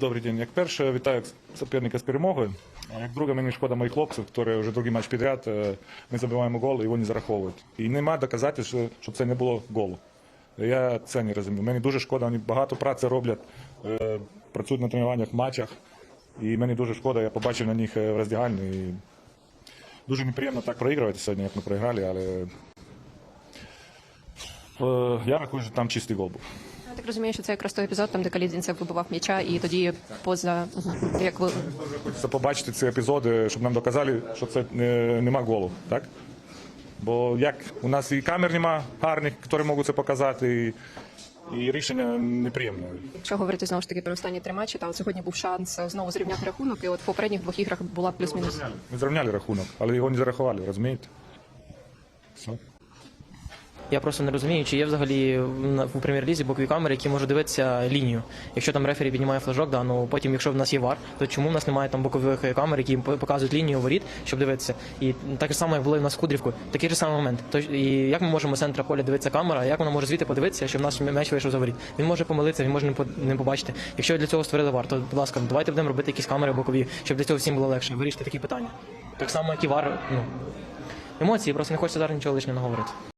Добрий день. Як перше, вітаю суперника з перемогою. А як друге, мені шкода моїх хлопців, які вже другий матч підряд. е, Ми забиваємо гол, і його не зараховують. І нема доказати, що, що це не було голу. Я це не розумію. Мені дуже шкода, вони багато праці роблять, е, працюють на тренуваннях, матчах. І мені дуже шкода, я побачив на них е, в роздягальні. І дуже неприємно так проігрувати сьогодні, як ми проіграли, але я рахую, що там чистий гол був. Я так розумію, що це якраз той епізод, там де Калідзінцев вибивав м'яча, і тоді поза як ви Хочеться побачити ці епізоди, щоб нам доказали, що це е, нема голу, так? Бо як у нас і камер нема гарних, які можуть це показати, і, і рішення неприємне. якщо говорити знову ж таки про останні три матчі, та от сьогодні був шанс е, знову зрівняти рахунок, і от в попередніх двох іграх була плюс-мінус. Ми зрівняли рахунок, але його не зарахували, розумієте? Все. Я просто не розумію, чи є взагалі в прем'єр-лізі бокові камери, які можуть дивитися лінію. Якщо там рефері піднімає флажок, да, ну потім, якщо в нас є вар, то чому в нас немає там бокових камер, які показують лінію воріт, щоб дивитися? І так само, як було і в нас Кудрівку, такий же самий момент. Тож і як ми можемо з центра поля дивитися камера, як вона може звідти подивитися, що в нас м'яч вийшов за воріт? Він може помилитися, він може не побачити. Якщо для цього створили вар, то будь ласка, давайте будемо робити якісь камери бокові, щоб для цього всім було легше. Вирішити такі питання. Так само, як і вар. Ну емоції, просто не хочеться зараз нічого лишнього говорити.